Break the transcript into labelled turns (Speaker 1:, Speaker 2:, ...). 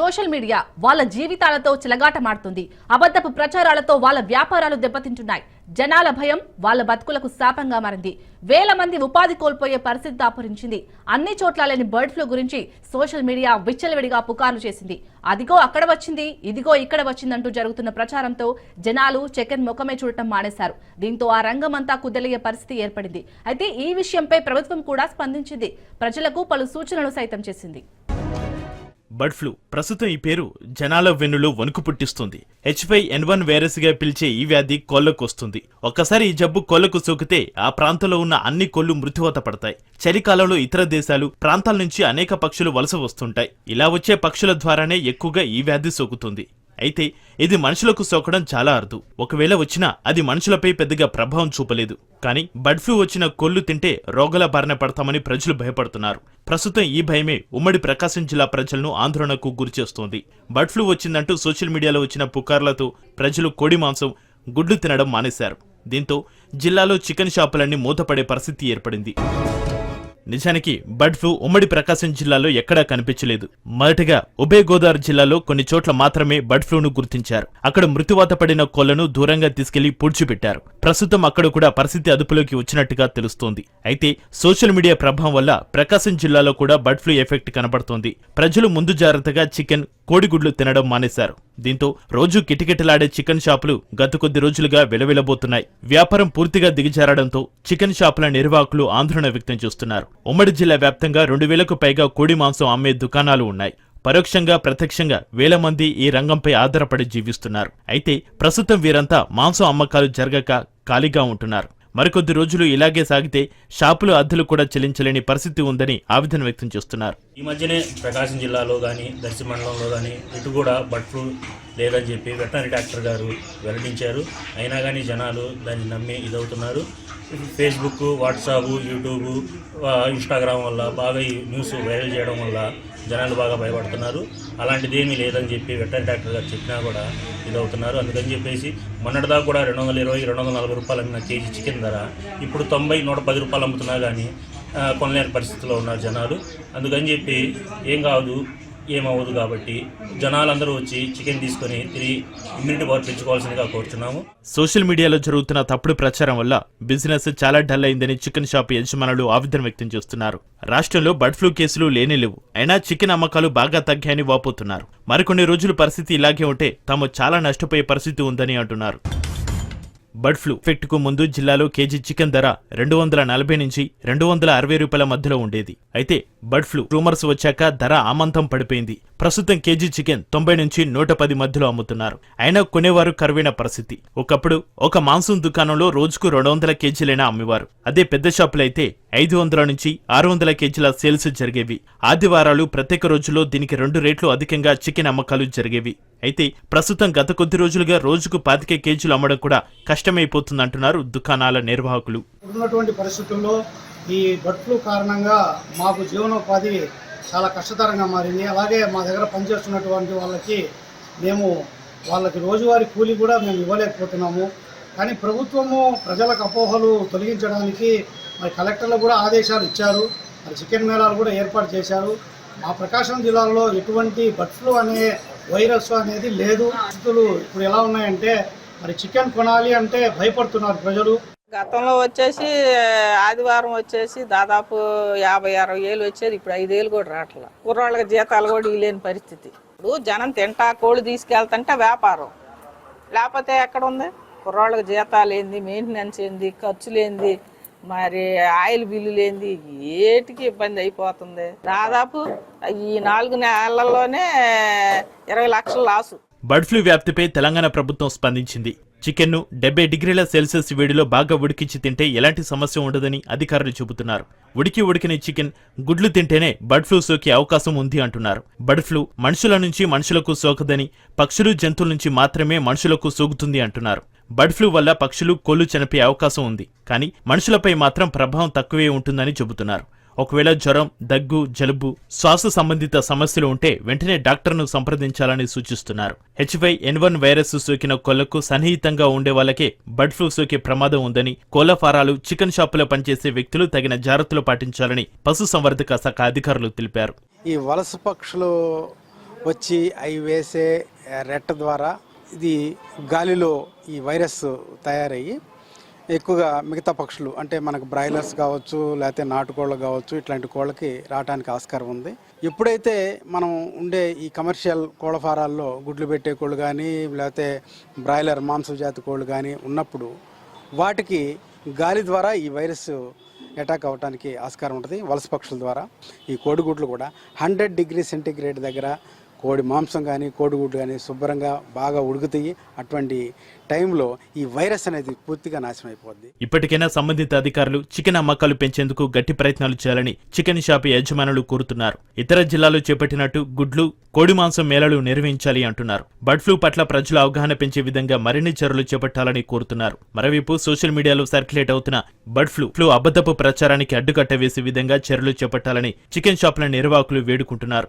Speaker 1: Social media వాళ్ళ జీవితాలతో చిలగాటమాడుతుంది. అబద్ధపు ప్రచారాలతో వాళ్ళ వ్యాపారాలు దెబ్బతింటున్నాయి. జనాల భయం వాళ్ళ బతుకులకు శాపంగా మారింది. వేల మంది ఉపాధి కోల్పోయే పరిస్థితి దాపురించింది. అన్ని చోట్ల లేని బర్డ్ ఫ్లూ గురించి సోషల్ మీడియా విచ్చలవిడిగా పుకార్లు చేసింది. అదిగో అక్కడ వచ్చింది ఇదిగో ఇక్కడ వచ్చిందంటూ జరుగుతున్న ప్రచారంతో జనాలు చెకెన్ ముఖమే చూడటం మానేశారు. దీంతో ఆ రంగమంతా కుదలయ్యే పరిస్థితి ఏర్పడింది. అయితే ఈ విషయంపై ప్రభుత్వం కూడా స్పందించింది. ప్రజలకు పలు సూచనలు సైతం చేసింది.
Speaker 2: Bird flu. ప్రస్తుతం ఈ పేరు జనాల వెన్నులో వణుకు పుట్టిస్తుంది. హెచ్ ఫైవ్ ఎన్ వన్ వైరస్గా పిలిచే ఈ వ్యాధి కోళ్ళకు వస్తుంది. ఒక్కసారి ఈ జబ్బు కోళ్ళకు సోకితే ఆ ప్రాంతంలో ఉన్న అన్ని కోళ్ళు మృత్యువత పడతాయి. చలికాలంలో ఇతర దేశాలు ప్రాంతాల నుంచి అనేక పక్షులు వలస వస్తుంటాయి. ఇలా వచ్చే పక్షుల ద్వారానే ఎక్కువగా ఈ వ్యాధి సోకుతుంది. అయితే ఇది మనుషులకు సోకడం చాలా అరుదు. ఒకవేళ వచ్చినా అది మనుషులపై పెద్దగా ప్రభావం చూపలేదు. కానీ బర్డ్ ఫ్లూ వచ్చిన కొల్లు తింటే రోగాల బారిన పడతామని ప్రజలు భయపడుతున్నారు. ప్రస్తుతం ఈ భయమే ఉమ్మడి ప్రకాశం జిల్లా ప్రజలను ఆందోళనకు గురిచేస్తోంది బర్డ్ ఫ్లూ వచ్చిందంటూ సోషల్ మీడియాలో వచ్చిన పుకార్లతో ప్రజలు కోడి మాంసం గుడ్లు తినడం మానేశారు. దీంతో జిల్లాలో చికెన్ షాపులన్నీ మూతపడే పరిస్థితి ఏర్పడింది. నిజానికి బర్డ్ ఫ్లూ ఉమ్మడి ప్రకాశం జిల్లాలో ఎక్కడా కనిపించలేదు. మొదటగా ఉభయ గోదావరి జిల్లాలో కొన్ని చోట్ల మాత్రమే బర్డ్ ఫ్లూను గుర్తించారు. అక్కడ మృత్యువాత పడిన కోళ్ళను దూరంగా తీసుకెళ్ళి పూడ్చిపెట్టారు. ప్రస్తుతం అక్కడ కూడా పరిస్థితి అదుపులోకి వచ్చినట్టుగా తెలుస్తోంది. అయితే సోషల్ మీడియా ప్రభావం వల్ల ప్రకాశం జిల్లాలో కూడా బర్డ్ ఫ్లూ ఎఫెక్ట్ కనబడుతోంది. ప్రజలు ముందు జాగ్రత్తగా చికెన్ కోడిగుడ్లు తినడం మానేశారు. దీంతో రోజు కిటకిటలాడే చికెన్ షాపులు గత కొద్ది రోజులుగా వెలవెలబోతున్నాయి. వ్యాపారం పూర్తిగా దిగజారడంతో చికెన్ షాపుల నిర్వాహకులు ఆందోళన వ్యక్తం చేస్తున్నారు. ఉమ్మడి జిల్లా వ్యాప్తంగా రెండు వేలకు పైగా కోడి మాంసం అమ్మే దుకాణాలు ఉన్నాయి. పరోక్షంగా ప్రత్యక్షంగా వేల మంది ఈ రంగంపై ఆధారపడి జీవిస్తున్నారు. అయితే ప్రస్తుతం వీరంతా మాంసం అమ్మకాలు జరగక ఖాళీగా ఉంటున్నారు. మరికొద్ది రోజులు ఇలాగే సాగితే షాపులు అద్దెలు కూడా చెల్లించలేని పరిస్థితి ఉందని ఆవేదన వ్యక్తం చేస్తున్నారు.
Speaker 3: ఈ మధ్యనే ప్రకాశం జిల్లాలో కానీ దర్శి మండలంలో కానీ ఇటు కూడా బర్డ్ ఫ్లూ లేదని చెప్పి వెటనరీ డాక్టర్ గారు వెల్లడించారు. అయినా కానీ జనాలు దాన్ని నమ్మి ఇదవుతున్నారు. ఫేస్బుక్ వాట్సాప్ యూట్యూబ్ ఇన్స్టాగ్రామ్ వల్ల బాగా ఈ న్యూస్ వైరల్ చేయడం వల్ల జనాలు బాగా భయపడుతున్నారు. అలాంటిది ఏమీ లేదని చెప్పి వెటరీ డాక్టర్ గారు చెప్పినా కూడా ఇదవుతున్నారు. అందుకని చెప్పేసి మొన్నటిదాకా కూడా రెండు వందల ఇరవై రెండు వందల నలభై రూపాయలు అమ్మిన కేజీ చికెన్ ధర ఇప్పుడు తొంభై నూట పది రూపాయలు అమ్ముతున్నా కానీ కొనలేని పరిస్థితిలో ఉన్నారు జనాలు. అందుకని చెప్పి ఏం కాదు ఏమవ్వదు కాబట్టి జనాలందరూ వచ్చి చికెన్ తీసుకొని తిరిగి ఇమ్యూనిటీ పవర్ పెంచుకోవాల్సిందిగా కోరుతున్నాము
Speaker 2: సోషల్ మీడియాలో జరుగుతున్న తప్పుడు ప్రచారం వల్ల బిజినెస్ చాలా డల్ అయిందని చికెన్ షాప్ యజమానులు ఆవేదన వ్యక్తం చేస్తున్నారు. రాష్ట్రంలో బర్డ్ ఫ్లూ కేసులు లేనే లేవు. అయినా చికెన్ అమ్మకాలు బాగా తగ్గాయని వాపోతున్నారు. మరికొన్ని రోజులు పరిస్థితి ఇలాగే ఉంటే తాము చాలా నష్టపోయే పరిస్థితి ఉందని అంటున్నారు. Bird flu. ఎఫెక్ట్కు ముందు జిల్లాలో కేజీ చికెన్ ధర రెండు వందల నలభై నుంచి రెండు వందల అరవై రూపాయల మధ్యలో ఉండేది. అయితే బర్డ్ ఫ్లూ రూమర్స్ వచ్చాక ధర ఆమంతం పడిపోయింది. ప్రస్తుతం కేజీ చికెన్ తొంభై నుంచి నూట పది మధ్యలో అమ్ముతున్నారు. అయినా కొనేవారు కరువైన పరిస్థితి. ఒకప్పుడు ఒక మాంసం దుకాణంలో రోజుకు రెండు వందల కేజీలైనా అమ్మేవారు. అదే పెద్ద షాపులైతే ఐదు వందల నుంచి ఆరు వందల కేజీల సేల్స్ జరిగేవి. ఆదివారాలు ప్రత్యేక రోజుల్లో దీనికి రెండు రేట్లు అధికంగా చికెన్ అమ్మకాలు జరిగేవి. అయితే ప్రస్తుతం గత కొద్ది రోజులుగా రోజుకు పాతిక కేజీలు అమ్మడం కూడా కష్టమైపోతుందంటున్నారు దుకాణాల నిర్వాహకులు.
Speaker 4: ఉన్నటువంటి పరిస్థితుల్లో ఈ బర్డ్ ఫ్లూ కారణంగా మాకు జీవనోపాధి చాలా కష్టతరంగా మారింది. అలాగే మా దగ్గర పనిచేస్తున్నటువంటి వాళ్ళకి మేము వాళ్ళకి రోజువారీ కూలి కూడా మేము ఇవ్వలేకపోతున్నాము. కానీ ప్రభుత్వము ప్రజలకు అపోహలు తొలగించడానికి మరి కలెక్టర్లు కూడా ఆదేశాలు ఇచ్చారు. మరి చికెన్ మేళాలు కూడా ఏర్పాటు చేశారు. మా ప్రకాశం జిల్లాలో ఎటువంటి బర్డ్ ఫ్లూ అనే వైరస్ అనేది లేదు. పరిస్థితులు ఇప్పుడు ఎలా ఉన్నాయంటే మరి చికెన్ కొనాలి అంటే భయపడుతున్నారు ప్రజలు.
Speaker 5: గతంలో వచ్చేసి ఆదివారం వచ్చేసి దాదాపు యాభై అరవై ఏళ్ళు వచ్చేది. ఇప్పుడు ఐదేళ్ళు కూడా రావట్లా. కుర్రాళ్ళకి జీతాలు కూడా ఇవ్వలేని పరిస్థితి. ఇప్పుడు జనం తింటా కోళ్ళు తీసుకెళ్తుంటే వ్యాపారం. లేకపోతే ఎక్కడ ఉంది? కుర్రాళ్ళకి జీతాలు ఏంది మెయింటెనెన్స్ ఏంది ఖర్చులేంది మరి ఆయిల్ బిల్లు ఏంది ఏటికి ఇబ్బంది అయిపోతుంది. దాదాపు ఈ నాలుగు నెలల్లోనే ఇరవై లక్షలు లాసు.
Speaker 2: బర్డ్ ఫ్లూ వ్యాప్తిపై తెలంగాణ ప్రభుత్వం స్పందించింది. చికెన్ను డెబ్బై డిగ్రీల సెల్సియస్ వేడిలో బాగా ఉడికించి తింటే ఎలాంటి సమస్య ఉండదని అధికారులు చెబుతున్నారు. ఉడికి ఉడికిన చికెన్ గుడ్లు తింటేనే బర్డ్ ఫ్లూ సోకే అవకాశం ఉంది అంటున్నారు. బర్డ్ ఫ్లూ మనుషుల నుంచి మనుషులకు సోకదని పక్షులు జంతువుల నుంచి మాత్రమే మనుషులకు సోకుతుంది అంటున్నారు. బర్డ్ ఫ్లూ వల్ల పక్షులు కొల్లు చనిపోయే అవకాశం ఉంది కానీ మనుషులపై మాత్రం ప్రభావం తక్కువే ఉంటుందని చెబుతున్నారు. ఒకవేళ జ్వరం దగ్గు జలుబు శ్వాస సంబంధిత సమస్యలు ఉంటే వెంటనే డాక్టర్ను సంప్రదించాలని సూచిస్తున్నారు. హెచ్వై ఎన్ వన్ వైరస్ సోకిన కోళ్ళకు సన్నిహితంగా ఉండే వాళ్ళకే బర్డ్ ఫ్లూ సోకే ప్రమాదం ఉందని కోళ్ళ ఫారాలు చికెన్ షాపులో పనిచేసే వ్యక్తులు తగిన జాగ్రత్తలు పాటించాలని పశుసంవర్ధక శాఖ అధికారులు తెలిపారు.
Speaker 6: ఈ వలస పక్షులు వచ్చి అవి వేసే రెట్ట ద్వారా ఇది గాలిలో ఈ వైరస్ తయారయ్యి ఎక్కువగా మిగతా పక్షులు అంటే మనకు బ్రాయిలర్స్ కావచ్చు లేకపోతే నాటుకోళ్ళు కావచ్చు ఇట్లాంటి కోళ్ళకి రావడానికి ఆస్కారం ఉంది. ఎప్పుడైతే మనం ఉండే ఈ కమర్షియల్ కోళ్ళ ఫారాల్లో గుడ్లు పెట్టే కోళ్ళు కానీ లేకపోతే బ్రాయిలర్ మాంసజాతి కోళ్ళు కానీ ఉన్నప్పుడు వాటికి గాలి ద్వారా ఈ వైరస్ అటాక్ అవ్వడానికి ఆస్కారం ఉంటుంది వలస పక్షుల ద్వారా. ఈ కోడిగుడ్లు కూడా హండ్రెడ్ డిగ్రీ సెంటీగ్రేడ్ దగ్గర కోడి మాంసం కానీ కోడిగుడ్డు కానీ శుభ్రంగా బాగా ఉడుకుతాయి. అటువంటి టైంలో ఈ వైరస్ అనేది పూర్తిగా నాశనం అయిపోద్ది.
Speaker 2: ఇప్పటికైనా సంబంధిత అధికారులు చికెన్ అమ్మకాలు పెంచేందుకు గట్టి ప్రయత్నాలు చేయాలని చికెన్ షాప్ యజమానులు కోరుతున్నారు. ఇతర జిల్లాలో చేపట్టినట్టు గుడ్లు కోడి మాంసం మేళలు నిర్వహించాలి అంటున్నారు. బర్డ్ ఫ్లూ పట్ల ప్రజల అవగాహన పెంచే విధంగా మరిన్ని చర్యలు చేపట్టాలని కోరుతున్నారు. మరోవైపు సోషల్ మీడియాలో సర్క్యులేట్ అవుతున్న బర్డ్ ఫ్లూ ఫ్లూ అబద్ధపు ప్రచారానికి అడ్డుకట్ట వేసే విధంగా చర్యలు చేపట్టాలని చికెన్ షాపుల నిర్వాహకులు వేడుకుంటున్నారు.